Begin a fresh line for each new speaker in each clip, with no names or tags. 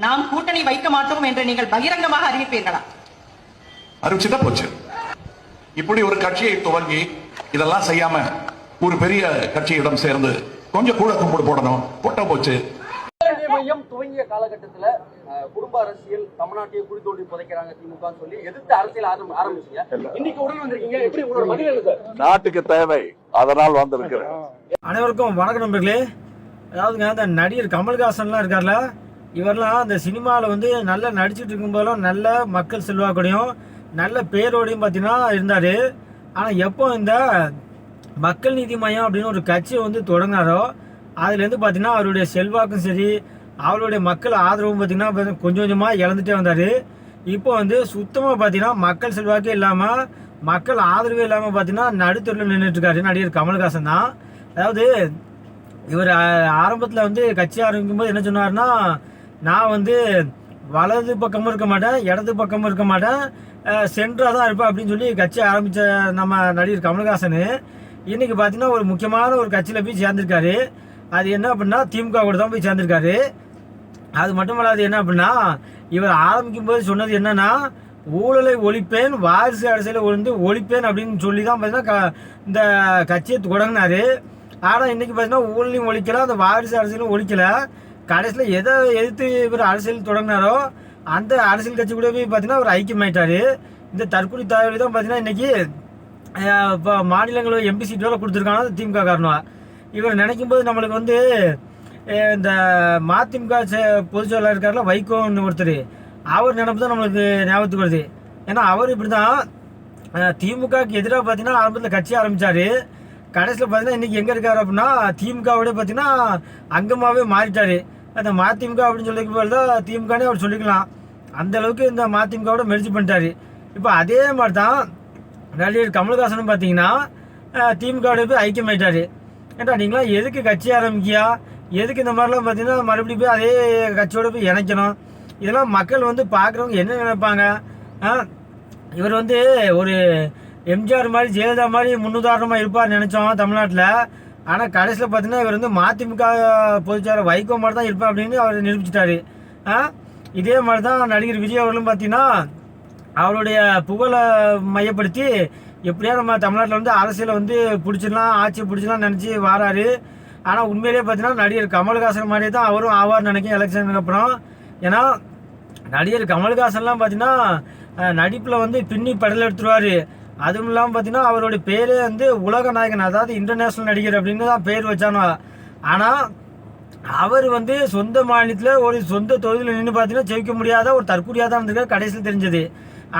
நாம் கூட்டணி வைக்க மாட்டோம் என்று நீங்கள் பகிரங்கமாக அறிவிப்பீர்களா?
அறிவிச்சுட்டா போச்சு. இப்படி ஒரு கட்சியை துவங்கி இதெல்லாம் செய்யாம ஒரு பெரிய கட்சியிடம் சேர்ந்து கொஞ்சம் கூட கும்பிடு போடணும். போட்டா போச்சு.
மையம் துவங்கிய காலகட்டத்துல குடும்ப அரசியல் தமிழ்நாட்டையே குடி தோண்டி புதைக்கிறாங்க திமுகன்னு சொல்லி எதிர்த்து அரசியல் ஆரம்பி- ஆரம்பிச்சீங்க. இன்னைக்கு உடனே வந்திருக்கீங்க. எப்படி உங்களோட பதில்
நாட்டுக்கு தேவை. அதனால் வந்திருக்கிறேன்.
அனைவருக்கும் வணக்கம் நண்பர்களே. அதாவதுங்க இந்த நடிகர் கமல்ஹாசன்லாம் இருக்கார்ல? இவரெல்லாம் அந்த சினிமாவில் வந்து நல்லா நடிச்சுட்டு இருக்கும்போதெல்லாம் நல்ல மக்கள் செல்வாக்கூடையும் நல்ல பேரோடையும் பார்த்தீங்கன்னா இருந்தார். ஆனால் எப்போ இந்த மக்கள் நீதி மையம் அப்படின்னு ஒரு கட்சியை வந்து தொடங்கினாரோ அதுலேருந்து பார்த்தீங்கன்னா அவருடைய செல்வாக்கும் சரி அவருடைய மக்கள் ஆதரவும் பார்த்தீங்கன்னா கொஞ்சம் கொஞ்சமாக இழந்துட்டே வந்தார். இப்போ வந்து சுத்தமாக பார்த்தீங்கன்னா மக்கள் செல்வாக்கே இல்லாமல் மக்கள் ஆதரவே இல்லாமல் பார்த்தீங்கன்னா நடுத்தரில் நின்றுட்டுருக்காரு நடிகர் கமல்ஹாசன் தான். அதாவது இவர் ஆரம்பத்தில் வந்து கட்சி ஆரம்பிக்கும் போது என்ன சொன்னார்னா நான் வந்து வலது பக்கமும் இருக்க மாட்டேன் இடது பக்கமும் இருக்க மாட்டேன். சென்டராக தான் இருப்பேன் அப்படின்னு சொல்லி கட்சி ஆரம்பித்த நம்ம நடிகர் கமல்ஹாசன். இன்றைக்கி பார்த்தீங்கன்னா ஒரு முக்கியமான ஒரு கட்சியில் போய் சேர்ந்திருக்காரு. அது என்ன அப்படின்னா திமுக கூட தான் போய் சேர்ந்திருக்காரு. அது மட்டும் இல்லாது என்ன அப்படின்னா இவர் ஆரம்பிக்கும் போது சொன்னது என்னன்னா ஊழலை ஒழிப்பேன் வாரிசு அரசியலை ஒழிந்து ஒழிப்பேன் அப்படின்னு சொல்லி தான் பார்த்தீங்கன்னா க- இந்த கட்சியை தொடங்கினாரு. ஆனால் இன்றைக்கி பார்த்தீங்கன்னா ஊழலையும் ஒழிக்கல அந்த வாரிசு அரசியலும் ஒழிக்கலை. கடைசியில் எதை எதிர்த்து இவர் அரசியல் தொடங்கினாரோ அந்த அரசியல் கட்சி கூட போய் பார்த்தீங்கன்னா அவர் ஐக்கியமாயிட்டாரு. இந்த தற்கொலை தாவலி தான் பார்த்தீங்கன்னா இன்றைக்கி இப்போ மாநிலங்களவை எம்பி சீட் வேலை கொடுத்துருக்காங்க திமுக காரணம். இவர் நினைக்கும் போது நம்மளுக்கு வந்து இந்த மதிமுக செ- பொதுச் செயலாளர் இருக்கார்ல வைகோன்னு ஒருத்தர் அவர் நினப்பு தான் நம்மளுக்கு ஞாபகத்துக்கு வருது. ஏன்னா அவர் இப்படி தான் திமுகவுக்கு எதிராக பார்த்தீங்கன்னா ஆரம்பத்தில் கட்சி ஆரம்பித்தார் கடைசியில் பார்த்தீங்கன்னா இன்றைக்கி எங்கே இருக்கார் அப்படின்னா திமுகவோட பார்த்தீங்கன்னா அங்கமாகவே மாறிட்டார். அந்த மதிமுக அப்படின்னு சொல்லிக்க போது தான் திமுகனே அவர் சொல்லிக்கலாம். அந்த அளவுக்கு இந்த மதிமுகவோட மெர்ஜி பண்ணிட்டாரு. இப்போ அதே மாதிரி தான் நடிகர் கமல்ஹாசனும் பார்த்தீங்கன்னா திமுகவோட போய் ஐக்கியமாயிட்டாரு. ஏன்டா நீங்களாம் எதுக்கு கட்சி ஆரம்பிக்கியா? எதுக்கு இந்த மாதிரிலாம் பார்த்தீங்கன்னா மறுபடியும் போய் அதே கட்சியோட போய் இணைக்கணும்? இதெல்லாம் மக்கள் வந்து பார்க்குறவங்க என்ன நினைப்பாங்க? ஆ, இவர் வந்து ஒரு எம்ஜிஆர் மாதிரி ஜெயலலிதா மாதிரி முன்னுதாரணமாக இருப்பார் நினச்சோம் தமிழ்நாட்டில். ஆனால் கடைசியில் பார்த்தீங்கன்னா இவர் வந்து மதிமுக பொதுச்செயலர் வைகோ மாதிரி தான் இருப்பேன் அப்படின்னு அவர் நிரூபிச்சிட்டாரு. ஆ? இதே மாதிரி தான் நடிகர் விஜய் அவர்களும் பார்த்தீங்கன்னா அவருடைய புகழை மையப்படுத்தி எப்படியா நம்ம தமிழ்நாட்டில் வந்து அரசியலை வந்து பிடிச்சிடலாம் ஆட்சி பிடிச்சிடலாம் நினச்சி வராரு. ஆனால் உண்மையிலேயே பார்த்தீங்கன்னா நடிகர் கமல்ஹாசன் மாதிரியே தான் அவரும் ஆவார்னு நினைக்கும் எலெக்ஷனுக்கு அப்புறம். ஏன்னா நடிகர் கமல்ஹாசன்லாம் பார்த்தீங்கன்னா நடிப்பில் வந்து பின்னி படல் எடுத்துருவார். அதுவும் இல்லாமல் பார்த்தீங்கன்னா அவருடைய பேரே வந்து உலக நாயகன் அதாவது இன்டர்நேஷ்னல் நடிகர் அப்படின்னு தான் பேர் வச்சானோ. ஆனால் அவர் வந்து சொந்த மாநிலத்தில் ஒரு சொந்த தொழிலில் நின்று பார்த்தீங்கன்னா ஜெயிக்க முடியாத ஒரு தற்கொலையாக தான் இருந்திருக்காரு கடைசியில் தெரிஞ்சது.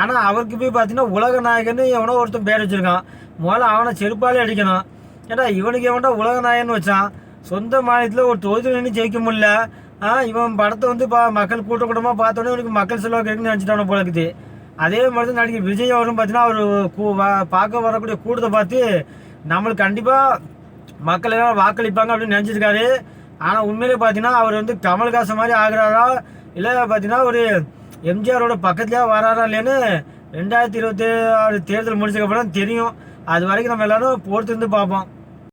ஆனால் அவருக்கு போய் பார்த்தீங்கன்னா உலக நாயகன்னு எவனோ ஒருத்தன் பேர் வச்சிருக்கான். முதல்ல அவனை செருப்பாலே அடிக்கணும். ஏன்னா இவனுக்கு எவன்டா உலக நாயகன் வச்சான்? சொந்த மாநிலத்தில் ஒரு தொழில் நின்று ஜெயிக்க முடியல. இவன் படத்தை வந்து பா மக்கள் கூட்ட கூட்டமாக பார்த்தோன்னே இவனுக்கு மக்கள் செலவாக இருக்குன்னு நினச்சிட்டான போல இருக்குது. அதே மாதிரி தான் நடிகர் விஜய் அவரும் பார்த்தீங்கன்னா அவர் கூ பார்க்க வரக்கூடிய கூட்டத்தை பார்த்து நம்மளுக்கு கண்டிப்பாக மக்கள் எல்லாம் வாக்களிப்பாங்க அப்படின்னு நினச்சிருக்காரு. ஆனால் உண்மையிலே பார்த்தீங்கன்னா அவர் வந்து கமல்ஹாசன் மாதிரி ஆகிறாரா? இல்லை பார்த்தீங்கன்னா ஒரு எம்ஜிஆரோட பக்கத்துலேயே வராரா இல்லைன்னு ரெண்டாயிரத்தி இருபத்தி ஆறு தேர்தல் முடிச்சதுக்கப்புறம் தெரியும். அது வரைக்கும் நம்ம எல்லாரும் பொறுத்து இருந்து பார்ப்போம்.